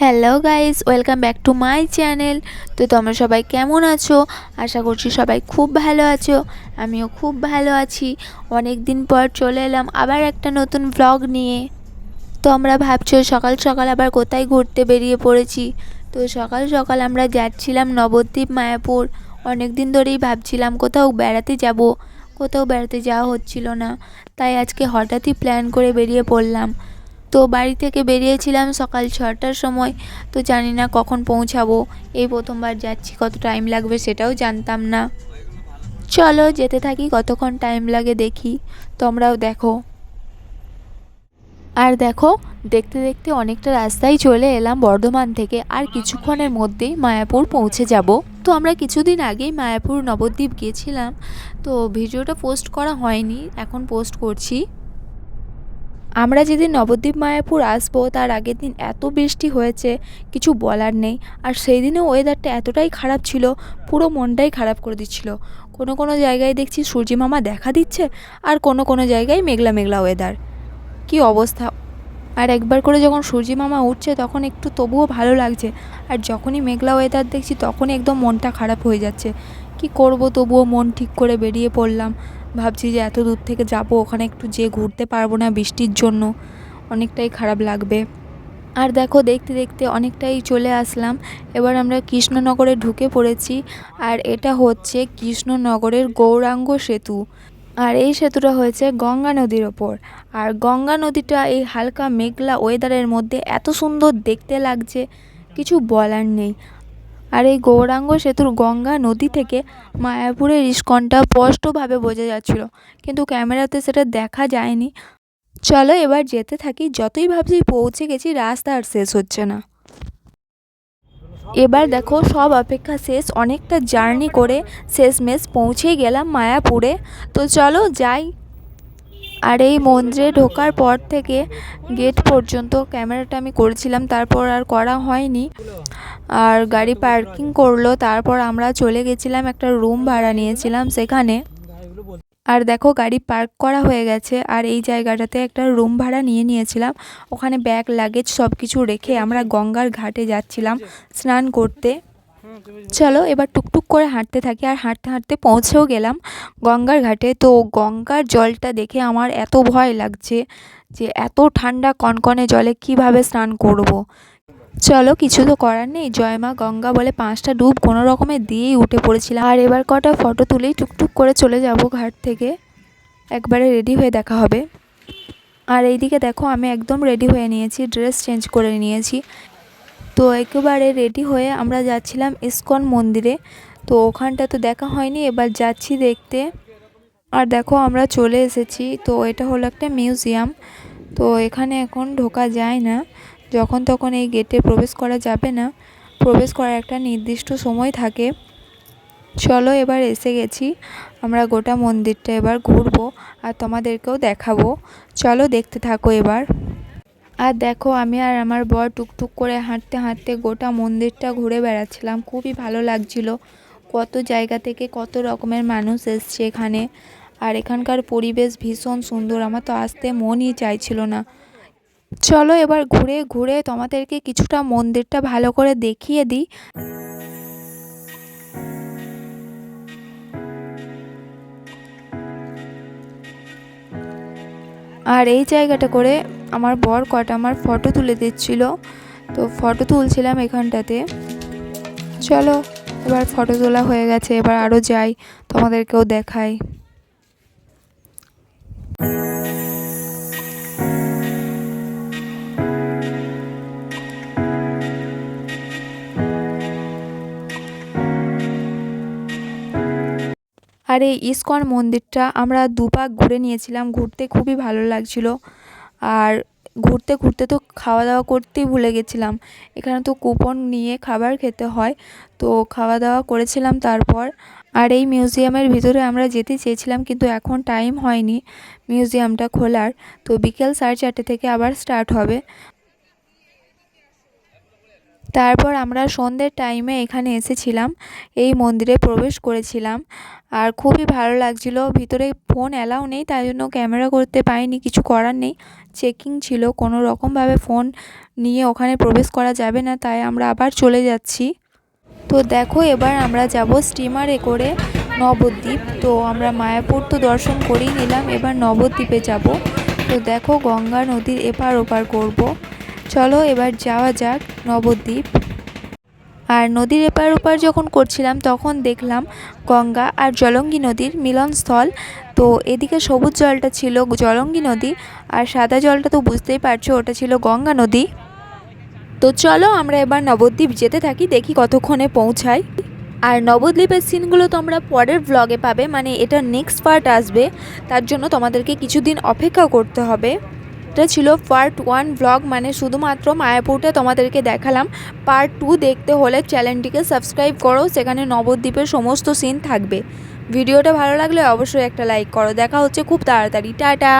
Hello guys welcome back to my channel তো তোমরা সবাই কেমন আছো? আশা করছি সবাই খুব ভালো আছো। আমিও খুব ভালো আছি। অনেক দিন পর চলে এলাম আবার একটা নতুন ব্লগ নিয়ে। তো আমরা ভাবছ সকাল সকাল আবার কোথায় ঘুরতে বেরিয়ে পড়েছি? তো সকাল সকাল আমরা যাচ্ছিলাম নবদ্বীপ, মায়াপুর। অনেক দিন ধরেই ভাবছিলাম কোথাও বেড়াতে যাব। কোথাও বেড়াতে যাওয়া হচ্ছিল না। তাই আজকে হঠাৎই প্ল্যান করে বেরিয়ে পড়লাম। তো বাড়ি থেকে বেরিয়েছিলাম সকাল ছটার সময়। তো জানি না কখন পৌঁছাবো। এই প্রথমবার যাচ্ছি, কত টাইম লাগবে সেটাও জানতাম না। চলো যেতে থাকি, কতক্ষণ টাইম লাগে দেখি। তোমরাও দেখো। আর দেখো, দেখতে দেখতে অনেকটা রাস্তায় চলে এলাম বর্ধমান থেকে। আর কিছুক্ষণের মধ্যেই মায়াপুর পৌঁছে যাব। তো আমরা কিছুদিন আগেই মায়াপুর নবদ্বীপ গিয়েছিলাম তো ভিডিওটা পোস্ট করা হয়নি, এখন পোস্ট করছি। আমরা যেদিন নবদ্বীপ মায়াপুর আসব, তার আগের দিন এত বৃষ্টি হয়েছে, কিছু বলার নেই। আর সেই দিনও ওয়েদারটা এতটাই খারাপ ছিল, পুরো মনটাই খারাপ করে দিচ্ছিল। কোনো কোনো জায়গায় দেখছি সূর্যি মামা দেখা দিচ্ছে, আর কোনো কোনো জায়গায় মেঘলা মেঘলা ওয়েদার কি অবস্থা? আর একবার করে যখন সূর্যি মামা উঠছে, তখন একটু তবুও ভালো লাগছে। আর যখনই মেঘলা ওয়েদার দেখছি, তখনই একদম মনটা খারাপ হয়ে যাচ্ছে। কি করব তবুও মন ঠিক করে বেরিয়ে পড়লাম। ভাবছি যে এত দূর থেকে যাব, ওখানে একটু যে ঘুরতে পারব না বৃষ্টির জন্য। অনেকটাই খারাপ লাগবে। আর দেখো, দেখতে দেখতে অনেকটাই চলে আসলাম। এবার আমরা কৃষ্ণনগরে ঢুকে পড়েছি, আর এটা হচ্ছে কৃষ্ণনগরের গৌরাঙ্গ সেতু। আর এই সেতুটা হয়েছে গঙ্গা নদীর ওপর। আর গঙ্গা নদীটা এই হালকা মেঘলা ওয়েদারের মধ্যে এত সুন্দর দেখতে লাগছে, কিছু বলার নেই। আর এই গৌরাঙ্গ সেতুর গঙ্গা নদী থেকে মায়াপুরের ইস্কনটা স্পষ্টভাবে বোঝা যাচ্ছিল। কিন্তু ক্যামেরাতে সেটা দেখা যায়নি। চলো এবার যেতে থাকি, যতই ভাবছি পৌঁছে গেছি, রাস্তা আর শেষ হচ্ছে না। এবার দেখো, সব অপেক্ষা শেষ, অনেকটা জার্নি করে শেষমেশ পৌঁছেই গেলাম মায়াপুরে। তো চলো যাই। আর এই মন্দিরে ঢোকার পর থেকে গেট পর্যন্ত ক্যামেরাটা আমি করেছিলাম, তারপর আর করা হয়নি। আর গাড়ি পার্কিং করল, তারপর আমরা চলে গেছিলাম একটা রুম ভাড়া নিয়েছিলাম সেখানে। আর দেখো গাড়ি পার্ক করা হয়ে গেছে, আর এই জায়গাটাতে একটা রুম ভাড়া নিয়ে নিয়েছিলাম। ওখানে ব্যাগ, লাগেজ সব কিছু রেখে আমরা গঙ্গার ঘাটে যাচ্ছিলাম স্নান করতে। চলো এবার টুকটুক করে হাঁটতে থাকি, আর হাঁটতে হাঁটতে পৌঁছেও গেলাম গঙ্গার ঘাটে। তো গঙ্গার জলটা দেখে আমার এত ভয় লাগছে যে এত ঠান্ডা কনকনে জলে কীভাবে স্নান করব। চলো, কিছু তো করার নেই। জয় মা গঙ্গা বলে পাঁচটা ডুব কোনো রকমে দিয়েই উঠে পড়েছিলাম। আর এবার কটা ফটো তুলেই টুকটুক করে চলে যাব ঘাট থেকে। একবারে রেডি হয়ে দেখা হবে। আর এইদিকে দেখো, আমি একদম রেডি হয়ে নিয়েছি ড্রেস চেঞ্জ করে নিয়েছি। তো একেবারে রেডি হয়ে আমরা যাচ্ছিলাম ইস্কন মন্দিরে। তো ওখানটা তো দেখা হয়নি, এবার যাচ্ছি দেখতে। আর দেখো, আমরা চলে এসেছি। তো এটা হলো একটা মিউজিয়াম। তো এখানে এখন ঢোকা যায় না। যখন তখন এই গেটে প্রবেশ করা যাবে না, প্রবেশ করার একটা নির্দিষ্ট সময় থাকে। চলো এবার এসে গেছি, আমরা গোটা মন্দিরটা এবার ঘুরবো আর তোমাদেরকেও দেখাবো। চলো দেখতে থাকো এবার। আর দেখো, আমি আর আমার বর টুকটুক করে হাঁটতে হাঁটতে গোটা মন্দিরটা ঘুরে বেড়াচ্ছিলাম। খুবই ভালো লাগছিল। কত জায়গা থেকে কত রকমের মানুষ এসছে এখানে। আর এখানকার পরিবেশ ভীষণ সুন্দর। আমার তো আসতে মনই চাইছিল না। চলো এবার ঘুরে ঘুরে তোমাদেরকে কিছুটা মন্দিরটা ভালো করে দেখিয়ে দিই। আর এই জায়গাটা করে আমার বর কটা আমার ফটো তুলে দিচ্ছিল। তো ফটো তুলছিলাম এখানটাতে। চলো, এবার ফটো তোলা হয়ে গেছে, এবার আরও যাই, তোমাদেরকেও দেখাই। আর এই ইস্কন মন্দিরটা আমরা দুপাক ঘুরে নিয়েছিলাম, ঘুরতে খুবই ভালো লাগছিল। আর ঘুরতে ঘুরতে তো খাওয়া দাওয়া করতেই ভুলে গেছিলাম। এখানে তো কুপন নিয়ে খাবার খেতে হয়, তো খাওয়া দাওয়া করেছিলাম তারপর। আর এই মিউজিয়ামের ভিতরে আমরা যেতে চেয়েছিলাম, কিন্তু এখন টাইম হয়নি মিউজিয়ামটা খোলার। তো বিকেল সাড়ে চারটে থেকে আবার স্টার্ট হবে। তারপর আমরা সন্ধ্যের টাইমে এখানে এসেছিলাম, এই মন্দিরে প্রবেশ করেছিলাম। আর খুবই ভালো লাগছিল, ভিতরে ফোন অ্যালাউ নেই, তাই জন্য ক্যামেরা করতে পাইনি কিছু করার নেই। চেকিং ছিল, কোনো রকমভাবে ফোন নিয়ে ওখানে প্রবেশ করা যাবে না, তাই আমরা আবার চলে যাচ্ছি। তো দেখো, এবার আমরা যাব স্টিমারে করে নবদ্বীপ। তো আমরা মায়াপুর তো দর্শন করেই নিলাম, এবার নবদ্বীপে যাব। তো দেখো, গঙ্গা নদীর এপার ওপার করব। চলো এবার যাওয়া যাক নবদ্বীপ। আর নদীর এপার ওপার যখন করছিলাম, তখন দেখলাম গঙ্গা আর জলঙ্গি নদীর মিলনস্থল। তো এদিকে সবুজ জলটা ছিল জলঙ্গি নদী আর সাদা জলটা তো বুঝতেই পারছ, ওটা ছিল গঙ্গা নদী। তো চলো আমরা এবার নবদ্বীপ যেতে থাকি, দেখি কতক্ষণে পৌঁছাই। আর নবদ্বীপের সিনগুলো তোমরা পরের ব্লগে পাবে মানে এটা নেক্সট পার্ট আসবে। তার জন্য তোমাদেরকে কিছুদিন অপেক্ষা করতে হবে। এটা ছিল পার্ট ওয়ান ব্লগ মানে শুধুমাত্র মায়াপুরটা তোমাদেরকে দেখালাম। পার্ট টু দেখতে হলে চ্যানেলটিকে সাবস্ক্রাইব করো, সেখানে নবদ্বীপের সমস্ত সিন থাকবে। ভিডিওটা ভালো লাগলে অবশ্যই একটা লাইক করো। দেখা হচ্ছে খুব তাড়াতাড়ি। টাটা!